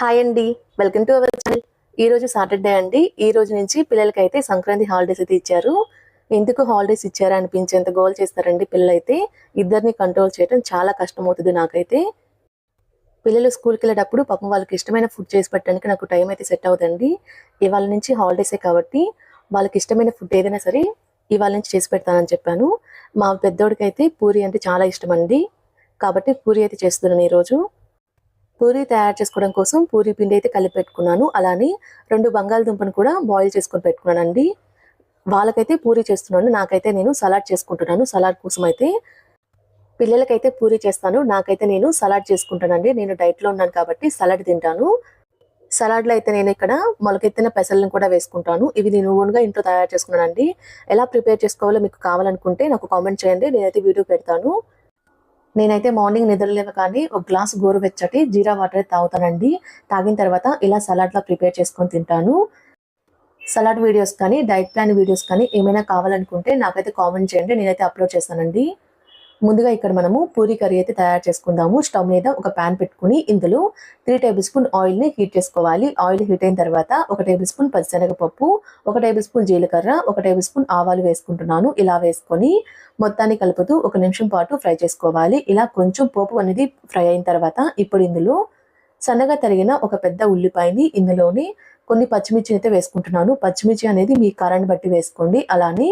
Hi అండి. Welcome to our channel ఈ రోజు సాటర్డే అండి. ఈ రోజు నుంచి పిల్లలకి అయితే సంక్రాంతి హాలిడేస్ అయితే ఇచ్చారు. ఎందుకు హాలిడేస్ ఇచ్చారా అనిపించేంత గోల్ చేస్తారండి పిల్లలైతే. ఇద్దరిని కంట్రోల్ చేయడం చాలా కష్టం అవుతుంది నాకైతే. పిల్లలు స్కూల్కి వెళ్ళేటప్పుడు పాపం వాళ్ళకి ఇష్టమైన ఫుడ్ చేసి పెట్టడానికి నాకు టైం అయితే సెట్ అవుతుంది ఇవాళ నుంచి హాలిడేసే కాబట్టి వాళ్ళకి ఇష్టమైన ఫుడ్ ఏదైనా సరే ఇవాళ నుంచి చేసి పెడతానని చెప్పాను. మా పెద్దోడికి అయితే పూరి అంటే చాలా ఇష్టం అండి. కాబట్టి పూరి అయితే చేస్తున్నాను ఈరోజు పూరి తయారు చేసుకోవడం కోసం పూరి పిండి అయితే కలిపి పెట్టుకున్నాను. అలానే రెండు బంగాళదుంపను కూడా బాయిల్ చేసుకొని పెట్టుకున్నానండి. వాళ్ళకైతే పూరి చేస్తున్నాను. నాకైతే నేను సలాడ్ చేసుకుంటున్నాను. సలాడ్ కోసం అయితే పిల్లలకైతే పూరి చేస్తాను. నాకైతే నేను సలాడ్ చేసుకుంటానండి. నేను డైట్లో ఉన్నాను కాబట్టి సలాడ్ తింటాను. సలాడ్లో అయితే నేను ఇక్కడ మొలకెత్తిన పెసలను కూడా వేసుకుంటాను. ఇవి నేను ఓన్గా ఇంట్లో తయారు చేసుకున్నానండి. ఎలా ప్రిపేర్ చేసుకోవాలో మీకు కావాలనుకుంటే నాకు కామెంట్ చేయండి. నేనైతే వీడియో పెడతాను. నేనైతే మార్నింగ్ నిద్రలేవ కానీ ఒక గ్లాస్ గోరువెచ్చటి జీరా వాటర్ తాగుతానండి. తాగిన తర్వాత ఇలా సలాడ్లా ప్రిపేర్ చేసుకొని తింటాను. సలాడ్ వీడియోస్ కానీ డైట్ ప్లాన్ వీడియోస్ కానీ ఏమైనా కావాలనుకుంటే నాకైతే కామెంట్ చేయండి. నేనైతే అప్లోడ్ చేస్తానండి. ముందుగా ఇక్కడ మనము పూరి కర్రీ అయితే తయారు చేసుకుందాము. స్టవ్ మీద ఒక ప్యాన్ పెట్టుకుని ఇందులో త్రీ టేబుల్ స్పూన్ ఆయిల్ని హీట్ చేసుకోవాలి. ఆయిల్ హీట్ అయిన తర్వాత ఒక టేబుల్ స్పూన్ పచ్చిశనగపప్పు ఒక టేబుల్ స్పూన్ జీలకర్ర ఒక టేబుల్ స్పూన్ ఆవాలు వేసుకుంటున్నాను. ఇలా వేసుకొని మొత్తాన్ని కలుపుతూ ఒక నిమిషం పాటు ఫ్రై చేసుకోవాలి. ఇలా కొంచెం పోపు అనేది ఫ్రై అయిన తర్వాత ఇప్పుడు ఇందులో సన్నగా తరిగిన ఒక పెద్ద ఉల్లిపాయని ఇందులోని కొన్ని పచ్చిమిర్చి అయితే వేసుకుంటున్నాను. పచ్చిమిర్చి అనేది మీ కారాన్ని బట్టి వేసుకోండి. అలానే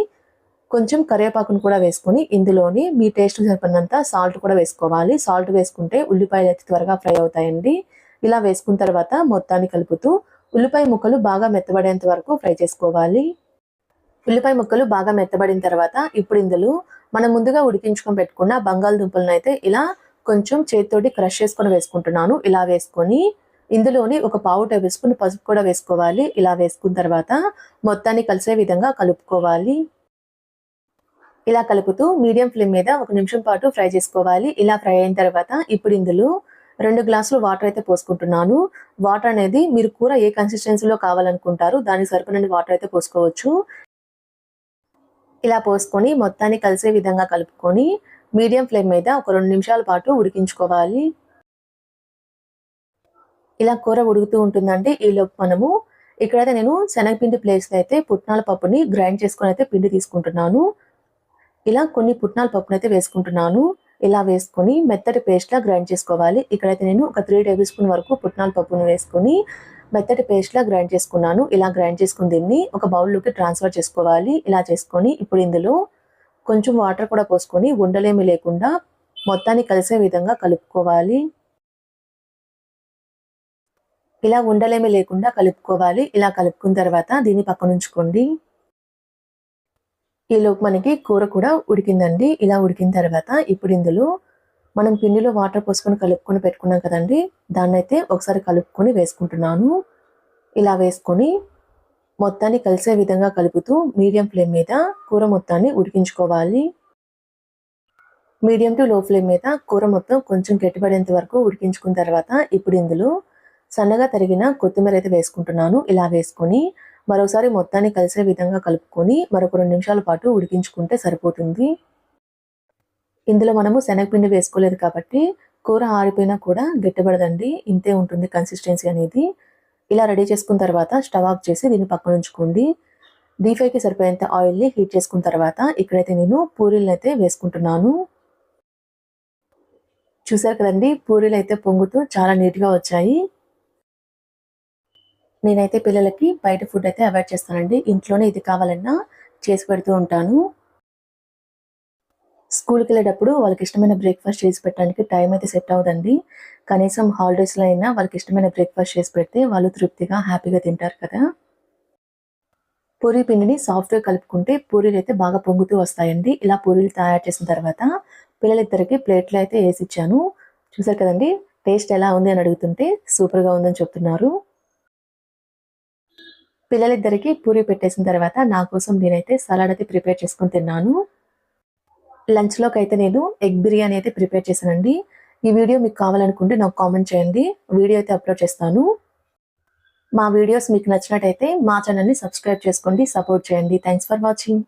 కొంచెం కరివేపాకును కూడా వేసుకొని ఇందులోని మీ టేస్ట్ సరిపడినంత సాల్ట్ కూడా వేసుకోవాలి. సాల్ట్ వేసుకుంటే ఉల్లిపాయలు అయితే త్వరగా ఫ్రై అవుతాయండి. ఇలా వేసుకున్న తర్వాత మొత్తాన్ని కలుపుతూ ఉల్లిపాయ ముక్కలు బాగా మెత్తబడేంత వరకు ఫ్రై చేసుకోవాలి. ఉల్లిపాయ ముక్కలు బాగా మెత్తబడిన తర్వాత ఇప్పుడు ఇందులో మనం ముందుగా ఉడికించుకొని పెట్టుకున్న బంగాళదుంపలను అయితే ఇలా కొంచెం చేతితోటి క్రష్ చేసుకొని వేసుకుంటున్నాను. ఇలా వేసుకొని ఇందులోని ఒక పావు టేబుల్ స్పూన్ పసుపు కూడా వేసుకోవాలి. ఇలా వేసుకున్న తర్వాత మొత్తాన్ని కలిసే విధంగా కలుపుకోవాలి. ఇలా కలుపుతూ మీడియం ఫ్లేమ్ మీద ఒక నిమిషం పాటు ఫ్రై చేసుకోవాలి. ఇలా ఫ్రై అయిన తర్వాత ఇప్పుడు ఇందులో రెండు గ్లాసులు వాటర్ అయితే పోసుకుంటున్నాను. వాటర్ అనేది మీరు కూర ఏ కన్సిస్టెన్సీలో కావాలనుకుంటారు దానికి సరిపడిన వాటర్ అయితే పోసుకోవచ్చు. ఇలా పోసుకొని మొత్తాన్ని కలిసే విధంగా కలుపుకొని మీడియం ఫ్లేమ్ మీద ఒక రెండు నిమిషాల పాటు ఉడికించుకోవాలి. ఇలా కూర ఉడుకుతూ ఉంటుందండి ఈలోపు మనము ఇక్కడైతే నేను శనగపిండి ప్లేస్లో అయితే పుట్నాల పప్పుని గ్రైండ్ చేసుకొని అయితే పిండి తీసుకుంటున్నాను. ఇలా కొన్ని పుట్నాల పప్పును అయితే వేసుకుంటున్నాను. ఇలా వేసుకొని మెత్తటి పేస్ట్లా గ్రైండ్ చేసుకోవాలి. ఇక్కడైతే నేను ఒక త్రీ టేబుల్ స్పూన్ వరకు పుట్నాల పప్పును వేసుకొని మెత్తటి పేస్ట్లా గ్రైండ్ చేసుకున్నాను. ఇలా గ్రైండ్ చేసుకుని దీన్ని ఒక బౌల్లోకి ట్రాన్స్ఫర్ చేసుకోవాలి. ఇలా చేసుకొని ఇప్పుడు ఇందులో కొంచెం వాటర్ కూడా పోసుకొని ఉండలేమి లేకుండా మొత్తాన్ని కలిసే విధంగా కలుపుకోవాలి. ఇలా ఉండలేమి లేకుండా కలుపుకోవాలి. ఇలా కలుపుకున్న తర్వాత దీన్ని పక్కన ఉంచుకోండి ఈలోపు మనకి కూర కూడా ఉడికిందండి. ఇలా ఉడికిన తర్వాత ఇప్పుడు ఇందులో మనం పిండిలో వాటర్ పోసుకొని కలుపుకొని పెట్టుకున్నాం కదండి. దాన్ని అయితే ఒకసారి కలుపుకొని వేసుకుంటున్నాను. ఇలా వేసుకొని మొత్తాన్ని కలిసే విధంగా కలుపుతూ మీడియం ఫ్లేమ్ మీద కూర మొత్తాన్ని ఉడికించుకోవాలి. మీడియం టు లో ఫ్లేమ్ మీద కూర మొత్తం కొంచెం గట్టిపడేంత వరకు ఉడికించుకున్న తర్వాత ఇప్పుడు ఇందులో సన్నగా తరిగిన కొత్తిమీర అయితే వేసుకుంటున్నాను. ఇలా వేసుకొని మరోసారి మొత్తాన్ని కలిసే విధంగా కలుపుకొని మరొక రెండు నిమిషాల పాటు ఉడికించుకుంటే సరిపోతుంది. ఇందులో మనము శనగపిండి వేసుకోలేదు కాబట్టి కూర ఆరిపోయినా కూడా గట్టిపడదండి. ఇంతే ఉంటుంది కన్సిస్టెన్సీ అనేది. ఇలా రెడీ చేసుకున్న తర్వాత స్టవ్ ఆఫ్ చేసి దీన్ని పక్కన ఉంచుకోండి. డీప్ ఫ్రైకి సరిపోయేంత ఆయిల్ని హీట్ చేసుకున్న తర్వాత ఇక్కడైతే నేను పూరీలను అయితే వేసుకుంటున్నాను. చూసారు కదండి పూరీలు అయితే పొంగుతూ చాలా నీట్గా వచ్చాయి. నేనైతే పిల్లలకి బయట ఫుడ్ అయితే అవాయిడ్ చేస్తానండి. ఇంట్లోనే ఇది కావాలన్నా చేసి పెడుతూ ఉంటాను. స్కూల్కి వెళ్ళేటప్పుడు వాళ్ళకి ఇష్టమైన బ్రేక్ఫాస్ట్ చేసి పెట్టడానికి టైం అయితే సెట్ అవ్వదండి. కనీసం హాలిడేస్లో అయినా వాళ్ళకి ఇష్టమైన బ్రేక్ఫాస్ట్ చేసి పెడితే వాళ్ళు తృప్తిగా హ్యాపీగా తింటారు కదా. పూరీ పిండిని సాఫ్ట్గా కలుపుకుంటే పూరీలు అయితే బాగా పొంగుతూ వస్తాయండి. ఇలా పూరీలు తయారు చేసిన తర్వాత పిల్లలిద్దరికి ప్లేట్లు అయితే వేసి ఇచ్చాను. చూసారు కదండి టేస్ట్ ఎలా ఉంది అని అడుగుతుంటే సూపర్గా ఉందని చెప్తున్నారు. పిల్లలిద్దరికి పూరి పెట్టేసిన తర్వాత నా కోసం నేనైతే సలాడ్ అయితే ప్రిపేర్ చేసుకొని తిన్నాను. లంచ్లోకి అయితే నేను ఎగ్ బిర్యానీ అయితే ప్రిపేర్ చేశానండి. ఈ వీడియో మీకు కావాలనుకుంటే నాకు కామెంట్ చేయండి. వీడియో అయితే అప్లోడ్ చేస్తాను. మా వీడియోస్ మీకు నచ్చినట్టయితే మా ఛానల్ని సబ్స్క్రైబ్ చేసుకోండి సపోర్ట్ చేయండి. Thanks for watching